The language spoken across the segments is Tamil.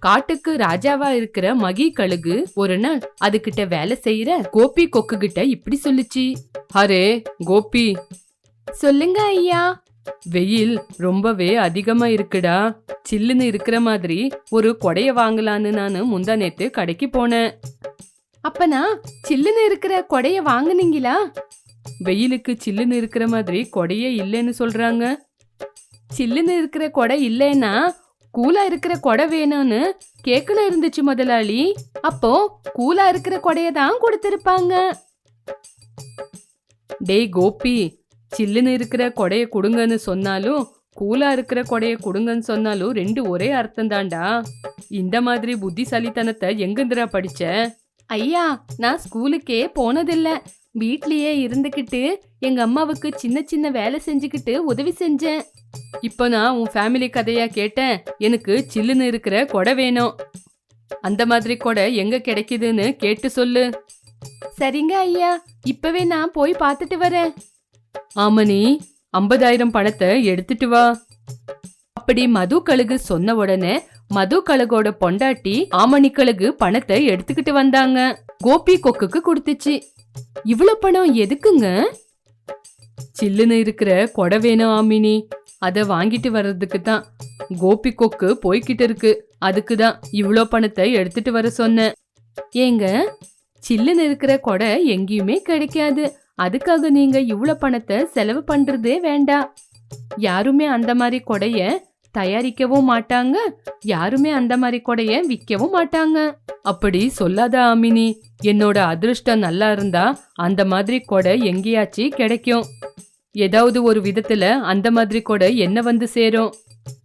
காட்டுக்கு ராஜாவா இருக்கிற மகி கழுகு ஒரு நாள் அதுகிட்ட வேலை செய்யற கோபி கொக்கு கிட்ட இப்படி சொல்லுச்சு. அரே கோபி. சொல்லுங்க ஐயா. வெயில் ரொம்பவே அதிகமா இருக்குடா. சில்லுன்னு இருக்கிற மாதிரி ஒரு கொடைய வாங்கலான்னு நானு முந்தா நேத்து கடைக்கு போனேன். அப்பனா சில்லுன்னு இருக்கிற கொடைய வாங்குனீங்களா? வெயிலுக்கு சில்லுன்னு இருக்கிற மாதிரி கொடையே இல்லைன்னு சொல்றாங்க. சில்லுன்னு இருக்கிற கொடை இல்லைன்னா கூலா இருக்கிற கொடை வேணும்னு கேக்குல இருந்துச்சு முதலாளி. அப்போ கூலா இருக்கிற கொடைய தான் கொடுத்திருப்பாங்க. டேய் கோபி சில்லுன்னு இருக்கிற கொடைய கொடுங்கன்னு சொன்னாலும் கூலா இருக்கிற கொடைய கொடுங்கன்னு சொன்னாலும் ரெண்டு ஒரே அர்த்தம் தான்டா இந்த மாதிரி புத்திசாலித்தனத்தை எங்கந்திரா படிச்ச? ஐயா நான் ஸ்கூலுக்கே போனதில்ல. வீட்லயே இருந்துகிட்டு எங்க அம்மாவுக்கு சின்ன சின்ன வேலை செஞ்சுக்கிட்டு உதவி செஞ்சேன். இப்போ நான் உன் ஃபேமிலி கதையா கேட்டேன். எனக்கு சில்லுன்னு இருக்கிற கொடை வேணும். அந்த மாதிரி கொடை எங்க கிடைக்குதுன்னு கேட்டு சொல்லு. சரிங்க ஐயா. இப்பவே நான் போய் பார்த்துட்டு வரேன். ஆமனி ஐம்பதாயிரம் பணத்தை எடுத்துட்டு வா. அப்படி மது கழுகு சொன்ன உடனே மது கழுகோட பொண்டாட்டி ஆமணி கழுகு பணத்தை எடுத்துக்கிட்டு வந்தாங்க. கோபி கொக்குக்கு கொடுத்துச்சு. இவ்வளவு பணம் எதுக்குங்க? சில்லுன்னு இருக்கிற கொடை வேணும் ஆமினி. அதை வாங்கிட்டு வர்றதுக்கு தான் கோபி கொக்கு போய்கிட்டு இருக்கு. அதுக்கு தான் இவ்வளோ பணத்தை எடுத்துட்டு வர சொன்னேன் ஏங்க சில்லுன்னு இருக்கிற கொடை எங்கேயுமே கிடைக்காது. அதுக்காக நீங்க இவ்வளோ பணத்தை செலவு பண்றதே வேண்டாம். யாருமே அந்த மாதிரி கொடைய தயாரிக்கவும் மாட்டாங்க. யாருமே அந்த மாதிரி கொடைய விற்கவும் மாட்டாங்க. அப்படி சொல்லாத ஆமினி. என்னோட அதிர்ஷ்டம் நல்லா இருந்தா அந்த மாதிரி கொடை எங்கேயாச்சும் கிடைக்கும். ஏதாவது ஒரு விதத்துல அந்த மாதிரி கூட என்ன வந்து சேரும்?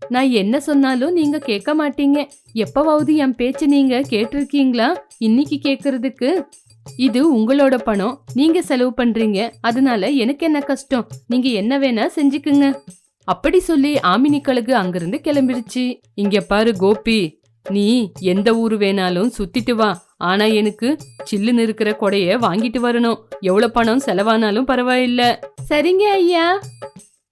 நான் என்ன சொன்னாலும் நீங்க கேட்க மாட்டீங்க. எப்பவாவது என் பேச்சு நீங்க கேட்டிருக்கீங்களா? இன்னைக்கு கேக்குறதுக்கு. இது உங்களோட பணம். நீங்க செலவு பண்றீங்க. அதனால எனக்கு என்ன கஷ்டம்? நீங்க என்ன வேணா செஞ்சுக்குங்க. அப்படி சொல்லி ஆமினி கழுகு அங்கிருந்து கிளம்பிடுச்சு. இங்க பாரு கோபி. நீ எந்த ஊரு வேணாலும் சுத்திட்டு வா. ஆனா எனக்கு சில்லுன்னு இருக்கிற கொடைய வாங்கிட்டு வரணும். எவ்வளவு பணம் செலவானாலும் பரவாயில்ல. சரிங்க ஐயா.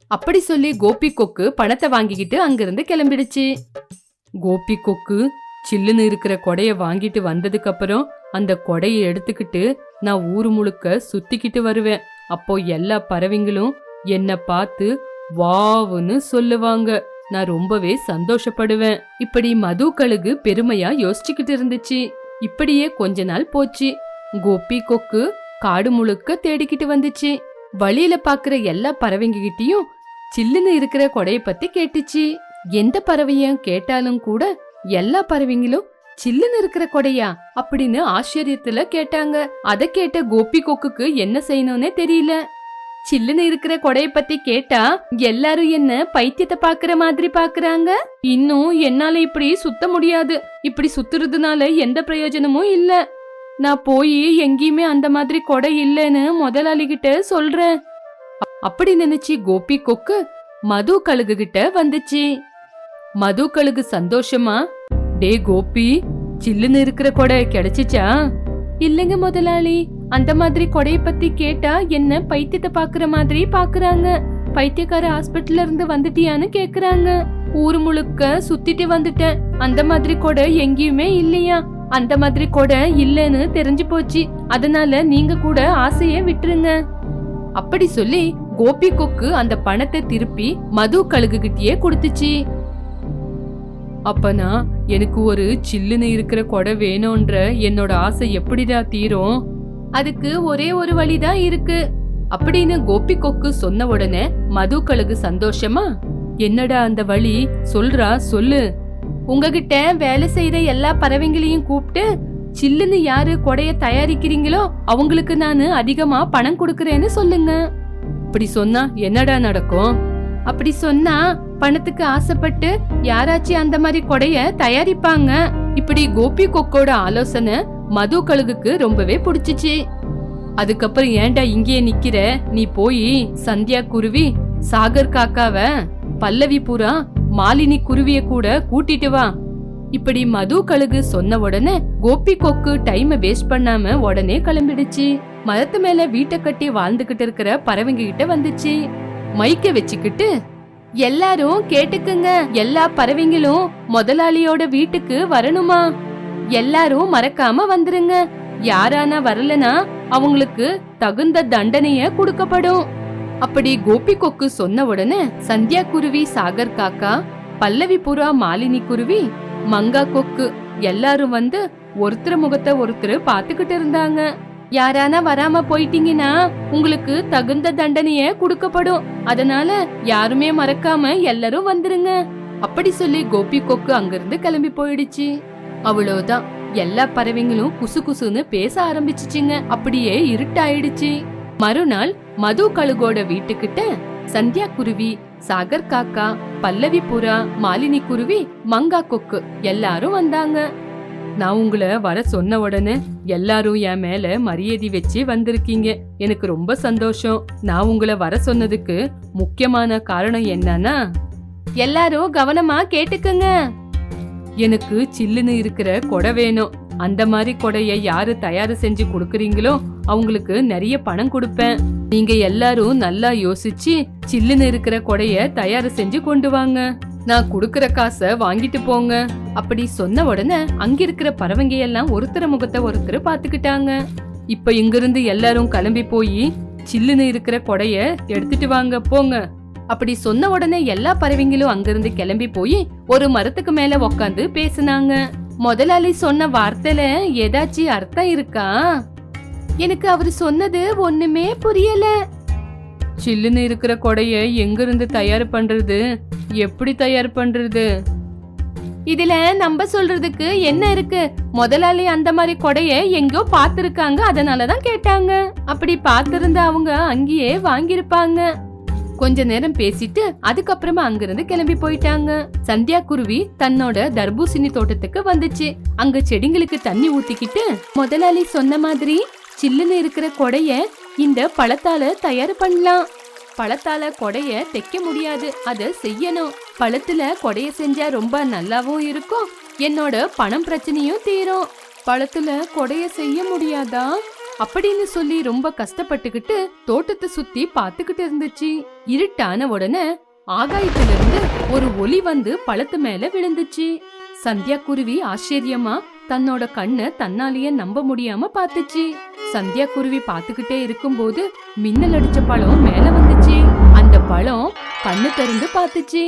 அப்படி சொல்லி கோபி கொக்கு பணத்தை வாங்கிக்கிட்டு அங்கிருந்து கிளம்பிடுச்சு. கோபி கொக்கு சில்லுன்னு இருக்கிற கொடைய வாங்கிட்டு வந்ததுக்கு அப்புறம் அந்த கொடையை எடுத்துக்கிட்டு நான் ஊரு முழுக்க சுத்திக்கிட்டு வருவேன். அப்போ எல்லா பறவைங்களும் என்னை பார்த்து வாவுன்னு சொல்லுவாங்க. நான் ரொம்பவே சந்தோஷப்படுவேன். இப்படி மது கழுகு பெருமையா யோசிச்சுக்கிட்டு இருந்துச்சு. இப்படியே கொஞ்ச நாள் போச்சு. கோபி கொக்கு காடு முழுக்க தேடிக்கிட்டு வந்துச்சு. வழியில பாக்குற எல்லா பறவைங்க கிட்டயும் சில்லுன்னு இருக்கிற கொடைய பத்தி கேட்டுச்சு. எந்த பறவையும் கேட்டாலும் கூட எல்லா பறவைங்களும் சில்லுன்னு இருக்கிற கொடையா அப்படின்னு ஆச்சரியத்துல கேட்டாங்க. அத கேட்ட கோபி கொக்குக்கு என்ன செய்யணும்னே தெரியல. சில்லுன்னு இருக்கிற கொடைய பத்தி கேட்டா எல்லாரும் என்ன பைத்தியத்தை பாக்குற மாதிரி பாக்குறாங்க? இன்னும் என்னால இப்படி சுத்த முடியாது. இப்படி சுத்துறதுனால எந்த பிரயோஜனமும் இல்ல. நான் போய் எங்கேயுமே அந்த மாதிரி கொடை இல்லைன்னு முதலாளி கிட்ட சொல்றேன். அப்படி நினைச்சு கோபி கொக்கு மது கழுகு கிட்ட வந்துச்சு. மது கழுகு சந்தோஷமா டே கோபி சில்லுன்னு இருக்கிற கொடை கிடைச்சிச்சா? இல்லைங்க முதலாளி அந்த மாதிரி கொடைய பத்தி கேட்டா என்ன பைத்தியத்தை பாக்குற மாதிரி பாக்குறாங்க. பைத்தியக்கார ஹாஸ்பிட்டல்ல இருந்து வந்துட்டியான்னு கேக்குறாங்க. ஊர் முழுக்க சுத்திட்டு வந்துட்டேன். அந்த மாதிரி கொடை எங்கேயுமே இல்லையா? அந்த மாதிரி கொடை இல்லைன்னு தெரிஞ்சு போச்சு. அதனால நீங்க கூட ஆசைய விட்டுருங்க. அப்படி சொல்லி கோபி கொக்கு அந்த பணத்தை திருப்பி மது கழுகுகிட்டயே கொடுத்துச்சு. அப்பனா எனக்கு ஒரு சில்லுன்னு இருக்கிற கொடை வேணும்ன்ற என்னோட ஆசை எப்படிடா தீரும்? அதுக்கு ஒரே ஒரு வழிதான் இருக்கு. அப்படின்னு கோபி கொக்கு சொன்ன உடனே மது கழுகு சந்தோஷமா? என்னடா அந்த வழி? சொல்றா சொல்லு. உங்ககிட்ட வேலை செய்யற எல்லா பறவைங்களையும் கூப்பிட்டு சில்லுன்னு யாரு கொடைய தயாரிக்கிறீங்களோ அவங்களுக்கு நானு அதிகமா பணம் கொடுக்கறேன்னு சொல்லுங்க. அப்படி சொன்னா என்னடா நடக்கும்? அப்படி சொன்னா பணத்துக்கு ஆசைப்பட்டு யாராச்சும் அந்த மாதிரி கொடைய தயாரிப்பாங்க. இப்படி கோபி கொக்கோட ஆலோசனை மது கழுகுக்கு ரொம்பவே பிடிச்சிச்சு. அதுக்கப்புறம் ஏன்டா இங்கேயே நிக்கிற? நீ போய் சந்தியா குருவி சாகர் காக்காவ பல்லவி பூரா மாலினி குருவிய கூட கூட்டிட்டு வா. இப்படி மது கழுகு சொன்ன உடனே கோபி கொக்கு டைமை வேஸ்ட் பண்ணாம உடனே கிளம்பிடுச்சு. மரத்து மேல வீட்டை கட்டி வாழ்ந்துகிட்டு இருக்கிற பறவைங்க கிட்ட வந்துச்சு. மைக்க வச்சுக்கிட்டு எல்லாரும் கேட்டுக்குங்க. எல்லா பறவைங்களும் முதலாளியோட வீட்டுக்கு வரணுமா? எல்லாரும் மறக்காம வந்துருங்க. யாரானா வரலனா அவங்களுக்கு தகுந்த தண்டனைய கொடுக்கப்படும். அப்படி கோபி கொக்கு சொன்ன உடனே சந்தியா குருவி சாகர் காக்கா பல்லவி புறா மாலினி குருவி மங்கா கொக்கு எல்லாரும் வந்து ஒருத்தர் முகத்தை ஒருத்தர் பாத்துக்கிட்டு இருந்தாங்க. யாரானா வராம போயிட்டீங்கன்னா உங்களுக்கு தகுந்த தண்டனைய கொடுக்கப்படும். அதனால யாருமே மறக்காம எல்லாரும் வந்துருங்க. அப்படி சொல்லி கோபி கொக்கு அங்கிருந்து கிளம்பி போயிடுச்சு. அவ்வளவுதான். எல்லா பறவைங்களும் குசு குசுன்னு பேச ஆரம்பிச்சுச்சுங்க. அப்படியே இருட்டாயிடுச்சு. மறுநாள் மது கழுகோட வீட்டுக்கிட்ட சந்தியா குருவி சாகர் காக்கா பல்லவி புறா மாலினி குருவி மங்கா கொக்கு எல்லாரும் வந்தாங்க. நான் உங்களை வர சொன்ன உடனே எல்லாரும் என் மேல மரியாதை வச்சு வந்திருக்கீங்க. எனக்கு ரொம்ப சந்தோஷம். நான் உங்களை வர சொன்னதுக்கு முக்கியமான காரணம் என்னன்னா எல்லாரும் கவனமா கேட்டுக்கங்க. எனக்கு சில்லுன்னு இருக்கிற கொடை வேணும். அந்த மாதிரி கொடைய யாரு தயார் செஞ்சு கொடுக்கறீங்களோ அவங்களுக்கு நிறைய பணம் கொடுப்பேன். நீங்க எல்லாரும் நல்லா யோசிச்சு சில்லுன்னு இருக்கிற கொடைய தயார் செஞ்சு கொண்டு வாங்க. நான் குடுக்கற காசை வாங்கிட்டு போங்க. அப்படி சொன்ன உடனே அங்க இருக்கிற பறவைங்க எல்லாம் ஒருத்தர முகத்தை ஒருத்தர் பாத்துக்கிட்டாங்க இப்ப இங்கிருந்து எல்லாரும் கிளம்பி போய் சில்லுன்னு இருக்கிற கொடைய எடுத்துட்டு வாங்க போங்க. அப்படி சொன்ன உடனே எல்லா பறவைங்களும் அங்கிருந்து கிளம்பி போய் ஒரு மரத்துக்கு மேல உக்காந்து பேசுனாங்க. முதலாளி சொன்ன வார்த்தையில ஏதாச்சும் அர்த்தம் இருக்கா? எனக்கு அவர் சொன்னது ஒண்ணுமே புரியல. சில்லுன்னு இருக்கிற கொடைய எங்கிருந்து தயார் பண்றது? எப்படி தயார் பண்றது? இதுல நம்ப சொல்றதுக்கு என்ன இருக்கு? முதலாளி அந்த மாதிரி கொடைய எங்கோ பாத்திருக்காங்க அதனாலதான் கேட்டாங்க. அப்படி பாத்திருந்த அவங்க அங்கேயே வாங்கியிருப்பாங்க. கொஞ்ச நேரம் பேசிட்டு அதுக்கப்புறமா அங்கிருந்து கிளம்பி போயிட்டாங்க. சந்தியா குருவி தன்னோட தர்பூசணி தோட்டத்துக்கு வந்துச்சு. அங்க செடிங்களுக்கு தண்ணி ஊத்திக்கிட்டு முதலாளி சொன்ன மாதிரி சில்லுன்னு இருக்கிற கொடைய இந்த பழத்தால தயார் பண்ணலாம். பழத்தால கொடைய தைக்க முடியாது அத செய்யணும். பழத்துல கொடைய செஞ்சா ரொம்ப நல்லாவும் இருக்கும். என்னோட பணம் பிரச்சனையும் தீரும். பழத்துல கொடைய செய்ய முடியாதா? அப்படின்னு சொல்லி ரொம்ப கஷ்டப்பட்டுக்கிட்டு தோட்டத்தை சுத்தி பாத்துக்கிட்டு இருந்துச்சு. இருட்டான உடனே ஆகாயத்திலிருந்து ஒரு ஒளி வந்து பழத்து மேல விழுந்துச்சு. சந்தியா குருவி ஆச்சரியமா தன்னோட கண்ணை தன்னாலேயே நம்ப முடியாம பாத்துச்சு சந்தியா குருவி பாத்துக்கிட்டே இருக்கும்போது மின்னல் அடிச்ச பழம் மேல வந்துச்சு. அந்த பழம் கண்ணு திறந்து பாத்துச்சு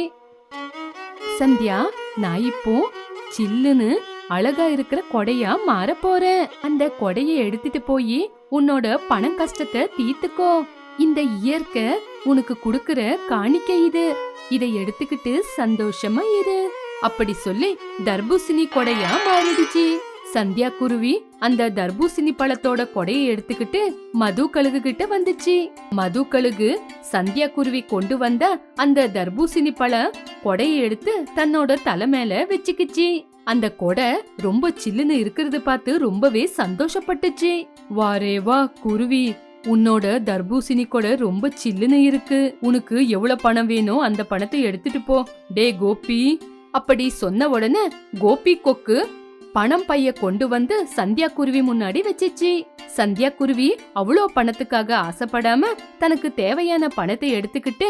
சந்தியா நான் இப்போ சில்லுன்னு அழகா இருக்கிற கொடையா மாற போறேன். அந்த கொடைய எடுத்துட்டு போய் உன்னோட பணம் கஷ்டத்தை தீர்த்துக்கோ. இந்த இயற்கை உனக்கு கொடுக்கற காணிக்கை இது. இதை எடுத்துக்கிட்டு சந்தோஷமா இரு. அப்படி சொல்லி தர்பூசணி கொடையா மாறிடுச்சு. சந்தியா குருவி அந்த தர்பூசணி பழத்தோட கொடையை எடுத்துக்கிட்டு மது கழுகு கிட்ட வந்துச்சு. மது கழுகு சந்தியா குருவி கொண்டு வந்த அந்த தர்பூசணி பழம் கொடையை எடுத்து தன்னோட தலை மேல வச்சுக்கிச்சு. அந்த கொடை ரொம்ப சில்லுன்னு இருக்கிறது பார்த்து ரொம்பவே சந்தோஷப்பட்டுச்சு. வாரே வா குருவி உன்னோட தர்பூசணி கொடை ரொம்ப சில்லுன்னு இருக்கு. உனக்கு எவ்வளவு பணம் வேணும் அந்த பணத்தை எடுத்துட்டு போ. டே கோபி அப்படி சொன்ன உடனே கோபி கொக்கு பணம் பைய கொண்டு வந்து சந்தியா குருவி முன்னாடி வச்சிச்சு. சந்தியா குருவி அவ்வளோ பணத்துக்காக ஆசைப்படாம தனக்கு தேவையான பணத்தை எடுத்துக்கிட்டு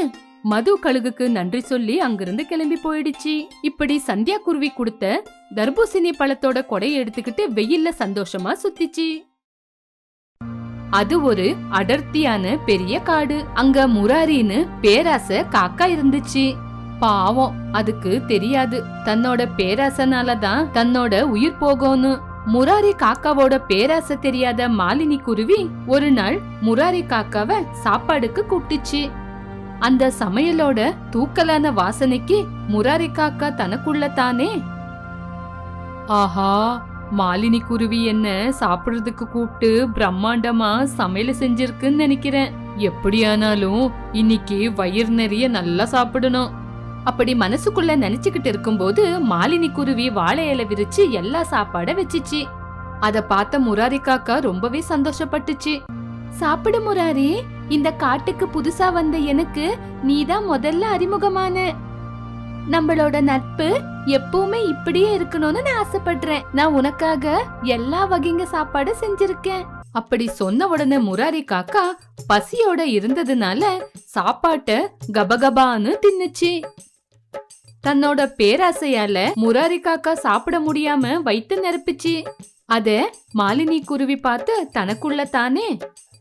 மது கழுகுக்கு நன்றி சொல்லி அங்கிருந்து கிளம்பி போயிடுச்சு. இப்படி சந்தியா குருவி கொடுத்த தர்பூசணி பழத்தோட கொடையை எடுத்துக்கிட்டு வெயில்ல சந்தோஷமா சுத்திச்சு. அது ஒரு அடர்த்தியான பெரிய காடு. அங்க முராரின்னு பேராசை காக்கா இருந்துச்சு. பாவம் அதுக்கு தெரியாது. தன்னோட பேராசனால தான் தன்னோட உயிர் போகும்னு. முராரி காக்காவோட பேராசை தெரியாத மாலினி குருவி ஒரு நாள் முராரி காக்காவ சாப்பாடுக்கு கூப்பிட்டுச்சு. அந்த சமையலோட தூக்கலான வாசனைக்கு முராரி காக்கா தனக்குள்ள தானே. ஆஹா மாலினி குருவி என்ன சாப்பிடுறதுக்கு கூப்பிட்டு பிரம்மாண்டமா சமையல் செஞ்சிருக்குன்னு நினைக்கிறேன். எப்படியானாலும் இன்னைக்கு வயிறு நிறைய நல்லா சாப்பிடணும். அப்படி மனசுக்குள்ள நினைச்சுக்கிட்டு இருக்கும்போது மாலினி குருவி வாழை இலை விரிச்சு எல்லா சாப்பாட வச்சுச்சு. அத பார்த்த முராரி காக்கா ரொம்பவே சந்தோஷப்பட்டுச்சு. சாப்பிடு முராரி இந்த காட்டுக்கு புதுசா வந்த எனக்கு நீதான் முதல்ல அறிமுகமான. நம்மளோட நட்பு எப்பவுமே இப்படியே இருக்கணும்னு நான் ஆசைப்படுறேன். நான் உனக்காக எல்லா வகைங்க சாப்பாடு செஞ்சிருக்கேன். அப்படி சொன்ன உடனே முராரி காக்கா பசியோட இருந்ததுனால சாப்பாட்ட கபகபான்னு தின்னுச்சு. தன்னோட பேராசையால முராரி காக்கா சாப்பிட முடியாம வயித்து நிரப்பிச்சு. அத மாலினி குருவி பார்த்து தனக்குள்ள தானே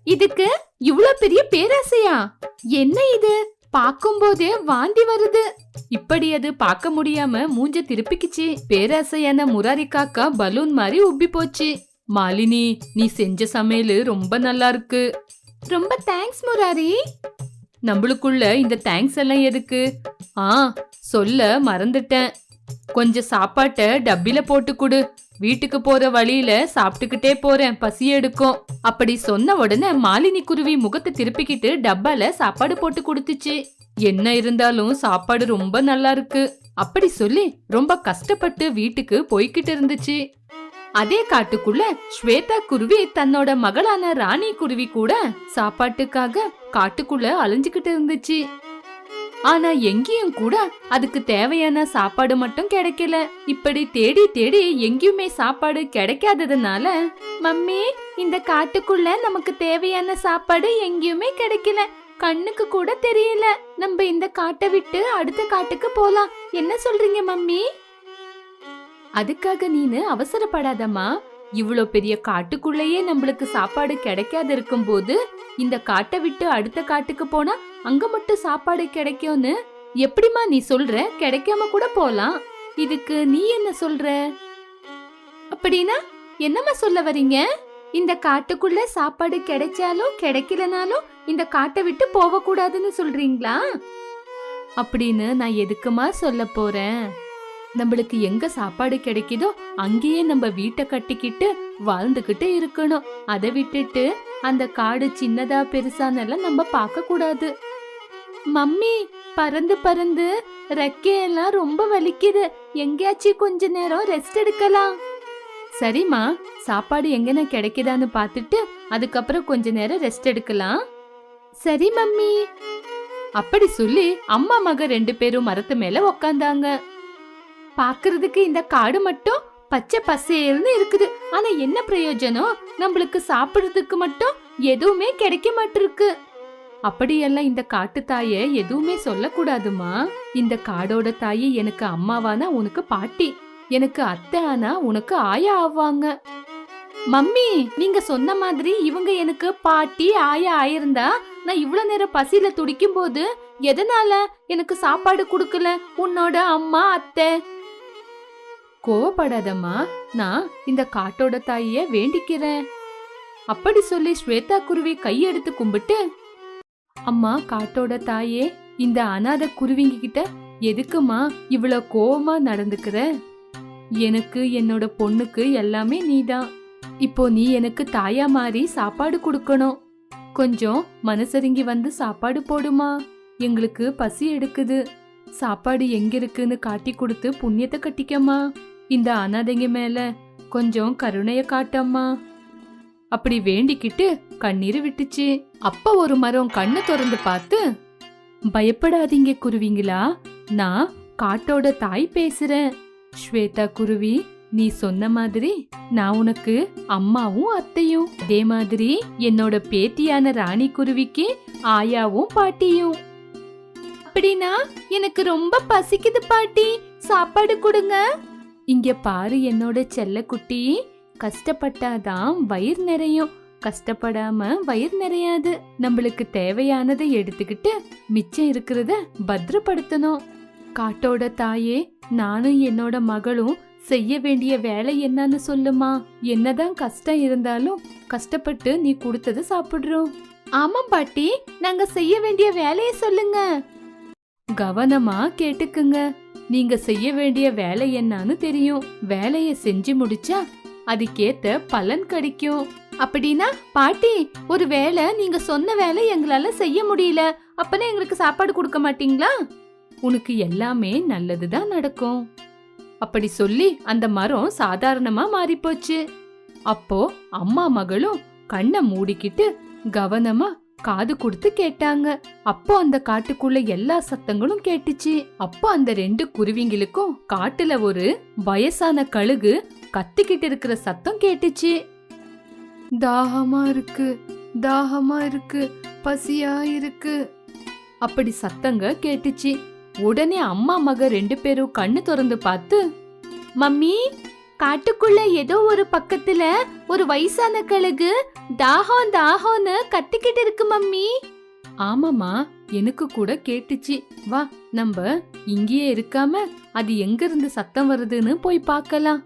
இதுக்கு இவ்ளோ பெரிய பேராசையா? என்ன இது? பாக்கும்போதே வாந்தி வருது. இப்படி அது பார்க்க முடியாம மூஞ்ச திருப்பிக்குச்சு. பேராசையான முராரி காக்கா பலூன் மாதிரி உப்பி போச்சு. மாலினி நீ செஞ்ச சமையல் ரொம்ப நல்லா இருக்கு. ரொம்ப தேங்க்ஸ் முராரி. நம்மளுக்குள்ள இந்த தேங்க்ஸ் எல்லாம் எதுக்கு? ஆ சொல்ல மறந்துட்டேன். கொஞ்சம் சாப்பாட்ட டப்பில போட்டு கொடு. வீட்டுக்கு போற வழியில சாப்பிட்டுக்கிட்டே போறேன் பசி எடுக்கும். அப்படி சொன்ன உடனே மாலினி குருவி முகத்தை திருப்பிக்கிட்டு டப்பால சாப்பாடு போட்டு கொடுத்துச்சு. என்ன இருந்தாலும் சாப்பாடு ரொம்ப நல்லா இருக்கு. அப்படி சொல்லி ரொம்ப கஷ்டப்பட்டு வீட்டுக்கு போய்கிட்டு இருந்துச்சு. அதே காட்டுக்குள்ள ஸ்வேதா குருவி தன்னோட மகளான ராணி குருவி கூட சாப்பாட்டுக்காக காட்டுக்குள்ள அலைஞ்சுகிட்டு இருந்துச்சு. ஆனா எங்கேயும் கூட அதுக்கு தேவையான சாப்பாடு மட்டும் கிடைக்கல. இப்படி தேடி தேடி எங்கேயுமே சாப்பாடு கிடைக்காததுனால மம்மி இந்த காட்டுக்குள்ள நமக்கு தேவையான சாப்பாடு எங்கேயுமே கிடைக்கல. கண்ணுக்கு கூட தெரியல. நம்ம இந்த காட்டை விட்டு அடுத்த காட்டுக்கு போலாம். என்ன சொல்றீங்க மம்மி? அதுக்காக நீனு அவசரப்படாதம்மா. இவ்வளோ பெரிய காட்டுக்குள்ளேயே நம்மளுக்கு சாப்பாடு கிடைக்காது இருக்கும்போது இந்த காட்டை விட்டு அடுத்த காட்டுக்கு போனா அங்க மட்டும் சாப்பாடு கிடைக்கும்னு? எப்படிம்மா நீ சொல்ற? கிடைக்காம கூட போலாம். இதுக்கு நீ என்ன சொல்ற? அப்படின்னா என்னம்மா சொல்ல வரீங்க? இந்த காட்டுக்குள்ள சாப்பாடு கிடைச்சாலும் கிடைக்கலனாலும் இந்த காட்டை விட்டு போக கூடாதுன்னு சொல்றீங்களா? அப்படின்னு நான் எதுக்குமா சொல்ல போறேன்? நம்மளுக்கு எங்க சாப்பாடு கிடைக்குதோ அங்கேயே நம்ம வீட்டை கட்டிக்கிட்டு வாழ்ந்துகிட்டு இருக்கணும். அதை விட்டுட்டு அந்த காடு சின்னதா பெருசானெல்லாம் நம்ம பார்க்க கூடாது. மம்மி பறந்து பறந்து ரெக்கையெல்லாம் ரொம்ப வலிக்குது. எங்கேயாச்சும் கொஞ்ச நேரம் ரெஸ்ட் எடுக்கலாம். சரிம்மா சாப்பாடு எங்கன கிடைக்குதான்னு பார்த்துட்டு அதுக்கப்புறம் கொஞ்ச நேரம் ரெஸ்ட் எடுக்கலாம். சரி மம்மி. அப்படி சொல்லி அம்மா மக ரெண்டு பேரும் மரத்து மேல உக்காந்தாங்க. பாக்குறதுக்கு இந்த காடு மட்டும் பச்சை பசேல்னு இருக்குது. ஆனா என்ன பிரயோஜனம்? நம்மளுக்கு சாப்பிடுறதுக்கு மட்டும் எதுவுமே கிடைக்க மாட்டிருக்கு. அப்படியெல்லாம் இந்த காட்டு தாய எதுவுமே சொல்லக்கூடாதுமா? இந்த காடோட தாயி எனக்கு அம்மாவானா உனக்கு பாட்டி. எனக்கு அத்தை ஆனா உனக்கு ஆயா ஆவாங்க. மம்மி நீங்க சொன்ன மாதிரி இவங்க எனக்கு பாட்டி ஆயா ஆயிருந்தா நான் இவ்வளவு நேரம் பசியில துடிக்கும் போது எதனால எனக்கு சாப்பாடு கொடுக்கல? உன்னோட அம்மா அத்தை. கோவப்படாதம்மா. நான் இந்த காட்டோட தாயிய வேண்டிக்கிறேன். அப்படி சொல்லி ஸ்வேதா குருவி கையெடுத்து கும்பிட்டு அம்மா காட்டோட தாயே இந்த அனாதை குருவிங்க கிட்ட எதுக்குமா இவ்வளோ கோவமா நடந்துக்கிற? எனக்கு என்னோட பொண்ணுக்கு எல்லாமே நீதான். இப்போ நீ எனக்கு தாயா மாதிரி சாப்பாடு கொடுக்கணும். கொஞ்சம் மனசரிங்கி வந்து சாப்பாடு போடுமா? எங்களுக்கு பசி எடுக்குது. சாப்பாடு எங்க இருக்குன்னு காட்டி கொடுத்து புண்ணியத்தை கட்டிக்கம்மா. இந்த அனாதைங்க மேல கொஞ்சம் கருணைய காட்டம்மா. அப்படி வேண்டிக்கிட்டு கண்ணீர் விட்டுச்சு. அப்ப ஒரு மரம் கண்ணு திறந்து பார்த்து பயப்படாதீங்க குருவிங்களா நான் காட்டோட தாய் பேசுறேன். ஸ்வேதா குருவி நீ சொன்ன மாதிரி நான் உனக்கு அம்மாவும் அத்தையும் அதே மாதிரி என்னோட பேத்தியான ராணி குருவிக்கு ஆயாவும் பாட்டியும். அப்படின்னா எனக்கு ரொம்ப பசிக்குது பாட்டி. சாப்பாடு கொடுங்க. இங்க பாரு என்னோட செல்லக்குட்டி கஷ்டப்பட்டாதான் வயிறு நிறையும். கஷ்டப்படாம வயிறு நிறையாது. நம்மளுக்கு தேவையானதை எடுத்துக்கிட்டு மிச்சம் இருக்கிறத பத்திரப்படுத்தணும். காட்டோட தாயே நானும் என்னோட மகளும் செய்ய வேண்டிய வேலை என்னன்னு சொல்லுமா? என்னதான் கஷ்டம் இருந்தாலும் கஷ்டப்பட்டு நீ கொடுத்தத சாப்பிடுறோம். ஆமா பாட்டி நாங்க செய்ய வேண்டிய வேலையை சொல்லுங்க. கவனமா கேட்டுக்குங்க. நீங்க செய்ய வேண்டிய வேலை என்னன்னு தெரியும். வேலைய செஞ்சு முடிச்சா அதுக்கேத்த பலன் கிடைக்கும். அப்படின்னா பாட்டி ஒரு வேலை நீங்க சொன்ன வேலை எங்களால செய்ய முடியல. அப்பனா எங்களுக்கு சாப்பாடு கொடுக்க மாட்டீங்களா? உனக்கு எல்லாமே நல்லதுதான் நடக்கும். அப்படி சொல்லி அந்த மரம் சாதாரணமா மாறி போச்சு அப்போ அம்மா மகளும் கண்ணை மூடிக்கிட்டு கவனமா காது கொடுத்து கேட்டாங்க. அப்போ அந்த காட்டுக்குள்ள எல்லா சத்தங்களும் கேட்டுச்சு. அப்போ அந்த ரெண்டு குருவிங்களுக்கும் காட்டுல ஒரு வயசான கழுகு கத்திக்கிட்டு இருக்கிற சத்தம் கேட்டுச்சு. தாகமா இருக்கு தாகமா இருக்கு பசியா இருக்கு. அப்படி சத்தங்க கேட்டுச்சு. உடனே அம்மா மக ரெண்டு பேரும் கண்ணு திறந்து பார்த்து மம்மி காட்டுக்குள்ள ஏதோ ஒரு பக்கத்துல ஒரு வயசான கழுகு தாகம் தாகம்னு கத்திக்கிட்டு இருக்கு மம்மி. ஆமாமா எனக்கு கூட கேட்டுச்சு. வா நம்ம இங்கேயே இருக்காம அது எங்க இருந்து சத்தம் வருதுன்னு போய் பார்க்கலாம்.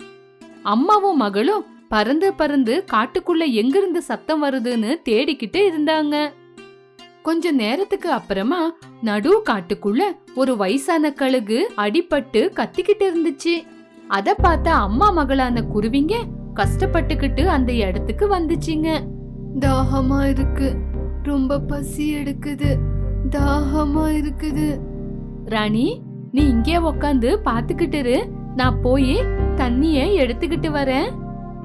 அம்மாவும் மகளும் பறந்து பறந்து காட்டுக்குள்ள எங்கிருந்து சத்தம் வருதுன்னு தேடிக்கிட்டு இருந்தாங்க. கொஞ்ச நேரத்துக்கு அப்புறமா நடு காட்டுக்குள்ள ஒரு வயசான கழுகு அடிபட்டு கத்திக்கிட்டு இருந்துச்சு. அத பார்த்த அம்மா மகளான குருவிங்க கஷ்டப்பட்டுக்கிட்டு அந்த இடத்துக்கு வந்துச்சுங்க. தாகமா இருக்கு. ரொம்ப பசி எடுக்குது. தாகமா இருக்குது. ராணி நீ இங்கே உக்காந்து பாத்துக்கிட்டு நான் போய் தண்ணிய எடுத்துக்கிட்டு வரேன்.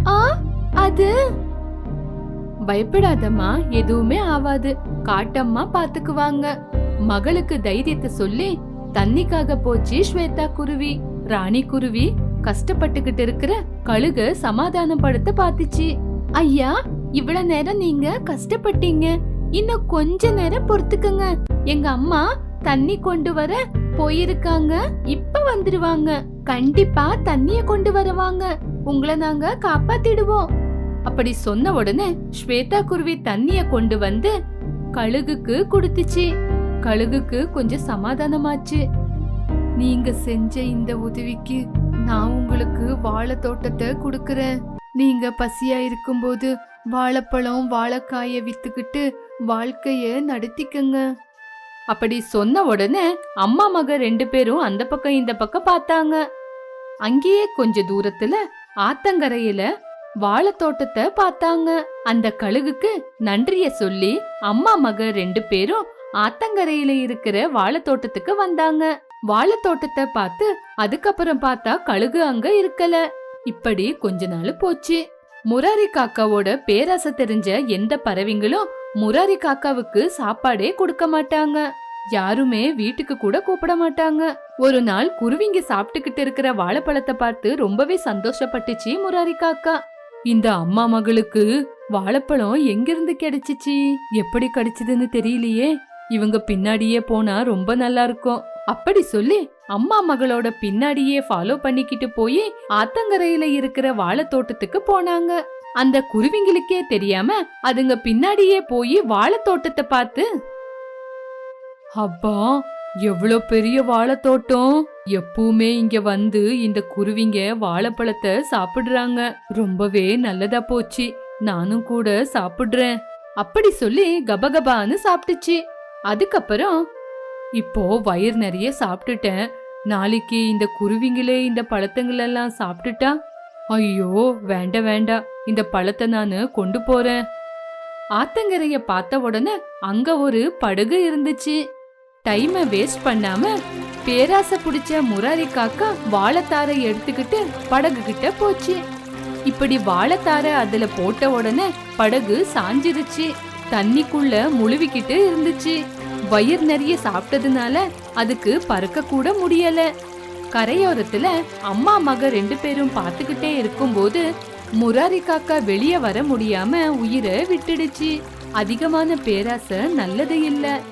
ஆ? அது? பயப்படாதம்மா எதுவுமே ஆவாது. காட்டம்மா பாத்துக்குவாங்க மகளுக்கு தைரியத்தை சொல்லி தண்ணிக்காக போச்சு ஸ்வேதா குருவி. ராணி குருவி கஷ்டப்பட்டுக்கிட்டு இருக்கிற கழுக சமாதானப்படுத்த பாத்துச்சு ஐயா இவ்வளவு நேரம் நீங்க கஷ்டப்பட்டீங்க. இன்னும் கொஞ்ச நேரம் பொறுத்துக்குங்க. எங்க அம்மா தண்ணி கொண்டு வர போயிருக்காங்க. இப்ப வந்துருவாங்க. கண்டிப்பா தண்ணிய கொண்டு வருவாங்க. உங்களை நாங்க காப்பாத்திடுவோம். அப்படி சொன்ன உடனே ஸ்வேதா குருவி தண்ணிய கொண்டு வந்து கழுகுக்கு கொடுத்துச்சு. கழுகுக்கு கொஞ்சம் சமாதானமாச்சு. நீங்க செஞ்ச இந்த உதவிக்கு நான் உங்களுக்கு வாழை தோட்டத்தை கொடுக்கறேன். நீங்க பசியா இருக்கும்போது வாழைப்பழம் வாழைக்காய வித்துக்கிட்டு வாழ்க்கைய நடத்திக்கங்க. அப்படி சொன்ன உடனே அம்மா மக ரெண்டு பேரும் அந்த பக்கம் இந்த பக்கம் பார்த்தாங்க. அங்கேயே கொஞ்ச தூரத்துல ஆத்தங்கரையில வாழைத்தோட்டத்தை பார்த்தாங்க. அந்த கழுகுக்கு நன்றிய சொல்லி அம்மா மக ரெண்டு பேரும் ஆத்தங்கரையில இருக்கிற வாழைத்தோட்டத்துக்கு வந்தாங்க. வாழைத்தோட்டத்தை பார்த்து அதுக்கப்புறம் பார்த்தா கழுகு அங்க இருக்கல. இப்படி கொஞ்ச நாள் போச்சு. முராரி காக்காவோட பேராசை தெரிஞ்ச எந்த பறவைங்களும் முராரி காக்காவுக்கு சாப்பாடே கொடுக்க மாட்டாங்க. யாருமே வீட்டுக்கு கூட கூப்பிட மாட்டாங்க. ஒரு நாள் குருவிங்க சாப்பிட்டுக்கிட்டு இருக்கிற வாழைப்பழத்தை பார்த்து ரொம்பவே சந்தோஷப்பட்டுச்சு முராரி காக்கா. இந்த அம்மா மகளுக்கு வாழைப்பழம் எங்கிருந்து கிடைச்சிச்சு? எப்படி கிடைச்சதுன்னு தெரியலையே. இவங்க பின்னாடியே போனா ரொம்ப நல்லா இருக்கும். அப்படி சொல்லி அம்மா மகளோட பின்னாடியே ஃபாலோ பண்ணிக்கிட்டு போய் ஆத்தங்கரையில இருக்கிற வாழைத்தோட்டத்துக்கு போனாங்க. அந்த குருவிங்களுக்கே தெரியாம அதுங்க பின்னாடியே போய் வாழைத்தோட்டத்தை பார்த்து அப்பா எவ்வளோ பெரிய வாழைத்தோட்டம். எப்பவுமே இங்க வந்து இந்த குருவிங்க வாழைப்பழத்தை சாப்பிடுறாங்க. ரொம்பவே நல்லதா போச்சு. நானும் கூட சாப்பிடுறேன். அப்படி சொல்லி கபகபான்னு சாப்பிட்டுச்சு. அதுக்கப்புறம் இப்போ வயிறு நிறைய சாப்பிட்டுட்டேன். நாளைக்கு இந்த குருவிங்களே இந்த பழத்தங்களெல்லாம் சாப்பிட்டுட்டா? ஐயோ வேண்டாம் வேண்டாம் இந்த பழத்தை நான் கொண்டு போறேன். ஆத்தங்கரைய பார்த்த உடனே அங்க ஒரு படகு இருந்துச்சு. டைமை வேஸ்ட் பண்ணாம பேராசை பிடிச்ச முராரி காக்கா வாழைத்தாரை எடுத்துக்கிட்டு படகு கிட்ட போச்சு. இப்படி வாழைத்தாரை அதுல போட்ட உடனே படகு சாஞ்சிருச்சு. தண்ணிக்குள்ள முழுவிக்கிட்டு இருந்துச்சு. வயிறு நிறைய சாப்பிட்டதுனால அதுக்கு பறக்க கூட முடியல. கரையோரத்துல அம்மா மக ரெண்டு பேரும் பார்த்துக்கிட்டே இருக்கும்போது முராரி காக்கா வெளியே வர முடியாம உயிரை விட்டுடுச்சு. அதிகமான பேராசை நல்லது இல்லை.